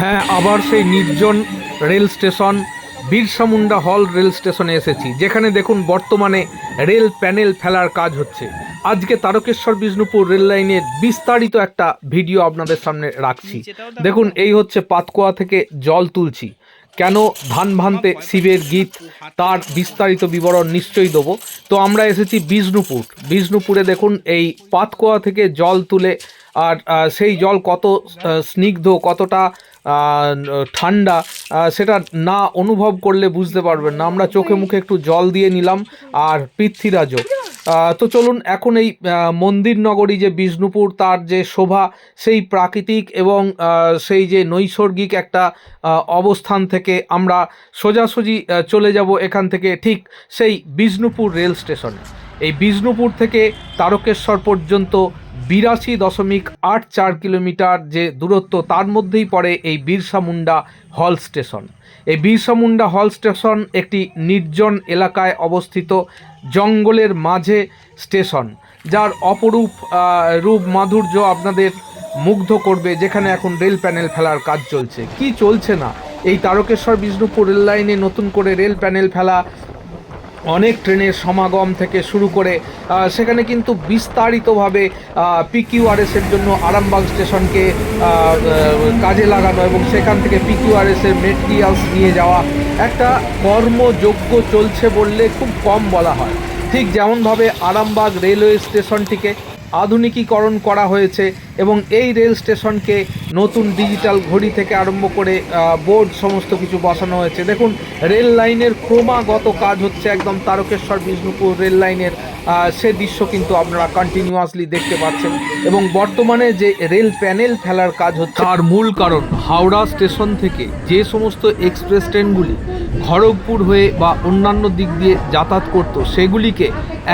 হ্যাঁ আবার সেই নির্জন রেল স্টেশন বিরসা মুন্ডা হল রেল স্টেশনে এসেছি, যেখানে দেখুন বর্তমানে রেল প্যানেল ফেলার কাজ হচ্ছে। আজকে তারকেশ্বর বিষ্ণুপুর রেল লাইনের বিস্তারিত একটা ভিডিও আপনাদের সামনে রাখছি। দেখুন, এই হচ্ছে পাতকোয়া থেকে জল তুলছি। কেন ধান ভানতে শিবের গীত, তার বিস্তারিত বিবরণ নিশ্চয়ই দেবো। তো আমরা এসেছি বিষ্ণুপুর। বিষ্ণুপুরে দেখুন, এই পাতকোয়া থেকে জল তুলে, আর সেই জল কত স্নিগ্ধ, কতটা ঠান্ডা সেটা না অনুভব করলে বুঝতে পারবেন না। আমরা চোখে মুখে একটু জল দিয়ে নিলাম আর পৃথ্বীরাজও। তো চলুন এখন এই মন্দির নগরী যে বিষ্ণুপুর, তার যে শোভা, সেই প্রাকৃতিক এবং সেই যে নৈসর্গিক একটা অবস্থান থেকে আমরা সোজাসুজি চলে যাব এখান থেকে ঠিক সেই বিষ্ণুপুর রেল স্টেশনে। এই বিষ্ণুপুর থেকে তারকেশ্বর পর্যন্ত বিরাশি দশমিক আট চার কিলোমিটার যে দূরত্ব, তার মধ্যেই পড়ে এই বিরসা মুন্ডা হল স্টেশন। এই বিরসা মুন্ডা হল স্টেশন একটি নির্জন এলাকায় অবস্থিত জঙ্গলের মাঝে স্টেশন, যার অপরূপ রূপ মাধুর্য আপনাদের মুগ্ধ করবে যেখানে এখন রেল প্যানেল ফেলার কাজ চলছে। কি চলছে না? এই তারকেশ্বর বিষ্ণুপুর রেল লাইনে নতুন করে রেল প্যানেল ফেলা অনেক ট্রেনের সমাগম থেকে শুরু করে সেখানে কিন্তু বিস্তারিতভাবে পিকিউআরএসের জন্য আরামবাগ স্টেশনকে কাজে লাগানো এবং সেখান থেকে পিকিউআরএসের মেটেরিয়ালস নিয়ে যাওয়া একটা কর্মযোগ্য চলছে বললে খুব কম বলা হয়। ঠিক যেমনভাবে আরামবাগ রেলওয়ে স্টেশনটিকে আধুনিকীকরণ করা হয়েছে এবং এই রেল স্টেশনকে নতুন ডিজিটাল ঘড়ি থেকে আরম্ভ করে বোর্ড সমস্ত কিছু বসানো হয়েছে। দেখুন, রেল লাইনের ক্রমাগত কাজ হচ্ছে একদম তারকেশ্বর, বিষ্ণুপুর রেল লাইনের সে দৃশ্য কিন্তু আপনারা কন্টিনিউয়াসলি দেখতে পাচ্ছেন। এবং বর্তমানে যে রেল প্যানেল ফেলার কাজ হচ্ছে, তার মূল কারণ হাওড়া স্টেশন থেকে যে সমস্ত এক্সপ্রেস ট্রেনগুলি খড়গপুর হয়ে বা অন্যান্য দিক দিয়ে যাতায়াত করত, সেগুলিকে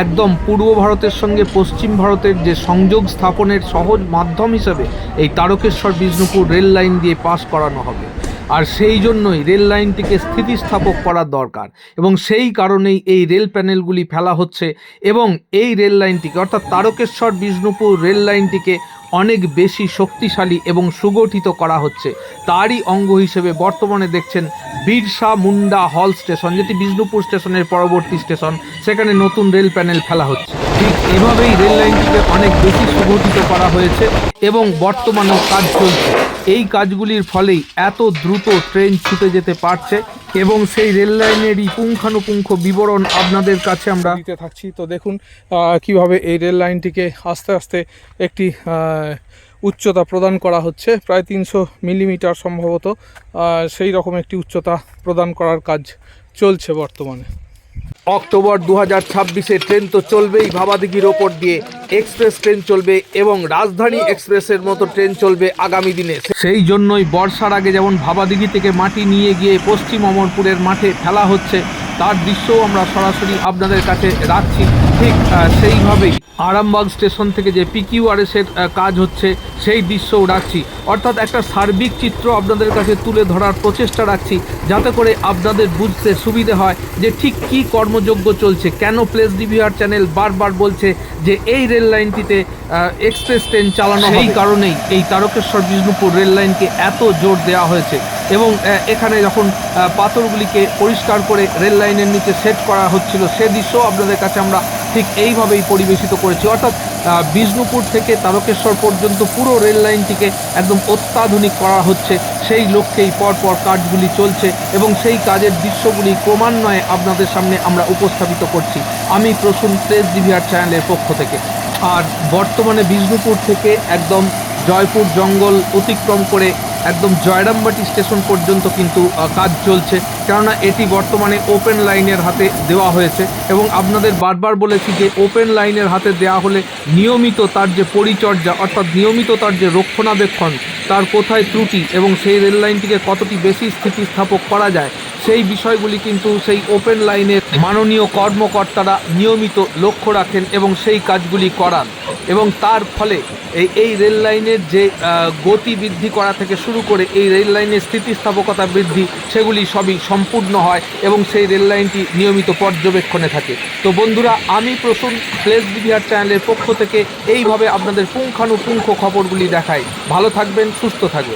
একদম পূর্ব ভারতের সঙ্গে পশ্চিম ভারতের যে সংযোগ স্থাপনের সহজ মাধ্যম হিসেবে এই তারকেশ্বর বিষ্ণুপুর রেল লাইন দিয়ে পাস করানো হবে। আর সেই জন্যই রেল লাইনটিকে স্থিতিস্থাপক করার দরকার এবং সেই কারণেই এই রেল প্যানেলগুলি ফেলা হচ্ছে এবং এই রেল লাইনটিকে অর্থাৎ তারকেশ্বর বিষ্ণুপুর রেল লাইনটিকে অনেক বেশি শক্তিশালী এবং সুগঠিত করা হচ্ছে। তারই অঙ্গ হিসেবে বর্তমানে দেখছেন বিরসা মুন্ডা হল স্টেশন, যেটি বিষ্ণুপুর স্টেশনের পরবর্তী স্টেশন, সেখানে নতুন রেল প্যানেল ফেলা হচ্ছে। ঠিক এভাবেই রেল লাইনটিকে অনেক বেশি সুগঠিত করা হয়েছে এবং বর্তমানেও কাজ চলছে। এই কাজগুলির ফলেই এত দ্রুত ট্রেন ছুটে যেতে পারছে। এবং সেই রেল লাইনেরই পুঙ্খানুপুঙ্খ বিবরণ আপনাদের কাছে আমরা দিতে থাকছি। তো দেখুন কীভাবে এই রেল লাইনটিকে আস্তে আস্তে একটি উচ্চতা প্রদান করা হচ্ছে। প্রায় তিনশো মিলিমিটার সম্ভবত সেই রকম একটি উচ্চতা প্রদান করার কাজ চলছে বর্তমানে। অক্টোবর দু হাজার ছাব্বিশে ট্রেন তো চলবেই ভাবাদিঘির ওপর দিয়ে। এক্সপ্রেস ট্রেন চলবে এবং রাজধানী এক্সপ্রেসের মতো ট্রেন চলবে আগামী দিনে। সেই জন্যই বর্ষার আগে যেমন ভাবাদিঘি থেকে মাটি নিয়ে গিয়ে পশ্চিম অমরপুরের মাঠে ফেলা হচ্ছে তার দৃশ্যও আমরা সরাসরি আপনাদের কাছে রাখছি। ঠিক সেইভাবেই আরামবাগ স্টেশন থেকে যে পিকিউআরএস এর কাজ হচ্ছে সেই দৃশ্যও রাখছি। অর্থাৎ একটা সার্বিক চিত্র আপনাদের কাছে তুলে ধরার প্রচেষ্টা রাখছি যাতে করে আপনাদের বুঝতে সুবিধে হয় যে ঠিক কী কর্মযোগ্য চলছে। কেন প্লেস ডিভিআর চ্যানেল বারবার বলছে যে এই রেল লাইনটিতে এক্সপ্রেস ট্রেন চালানো এই কারণেই এই তারকেশ্বর বিষ্ণুপুর রেল লাইনকে এত জোর দেওয়া হয়েছে। এবং এখানে যখন পাথরগুলিকে পরিষ্কার করে রেল লাইনের নিচে সেট করা হচ্ছিল, সে দৃশ্যও আপনাদের কাছে আমরা ঠিক এইভাবেই পরিবেশিত করেছি। অর্থাৎ বিষ্ণুপুর থেকে তারকেশ্বর পর্যন্ত পুরো রেল লাইনটিকে একদম অত্যাধুনিক করা হচ্ছে। সেই লক্ষ্যেই পরপর কাজগুলি চলছে এবং সেই কাজের দৃশ্যগুলি ক্রমান্বয়ে আপনাদের সামনে আমরা উপস্থাপিত করছি। আমি প্রসূন, প্রেস ডিভিআর চ্যানেলের পক্ষ থেকে। আর বর্তমানে বিষ্ণুপুর থেকে একদম জয়পুর জঙ্গল অতিক্রম করে একদম জয়রামবাটি স্টেশন পর্যন্ত কিন্তু কাজ চলছে। কেননা এটি বর্তমানে ওপেন লাইনের হাতে দেওয়া হয়েছে এবং আপনাদের বারবার বলেছি যে ওপেন লাইনের হাতে দেওয়া হলে নিয়মিত তার যে পরিচর্যা, অর্থাৎ নিয়মিত তার যে রক্ষণাবেক্ষণ, তার কোথায় ত্রুটি এবং সেই রেল লাইনটিকে কতটি বেশি স্থিতিস্থাপক করা যায় সেই বিষয়গুলি কিন্তু সেই ওপেন লাইনের মাননীয় কর্মকর্তারা নিয়মিত লক্ষ্য রাখেন এবং সেই কাজগুলি করান। এবং তার ফলে এই এই রেল লাইনের যে গতি বৃদ্ধি করা থেকে শুরু করে এই রেল লাইনের স্থিতিস্থাপকতা বৃদ্ধি, সেগুলি সবই সম্পূর্ণ হয় এবং সেই রেল লাইনটি নিয়মিত পর্যবেক্ষণে থাকে। তো বন্ধুরা, আমি প্রসূন প্লেস বিহার চ্যানেলের পক্ষ থেকে এইভাবে আপনাদের পুঙ্খানুপুঙ্খ খবরগুলি দেখাই। ভালো থাকবেন, সুস্থ থাকবেন।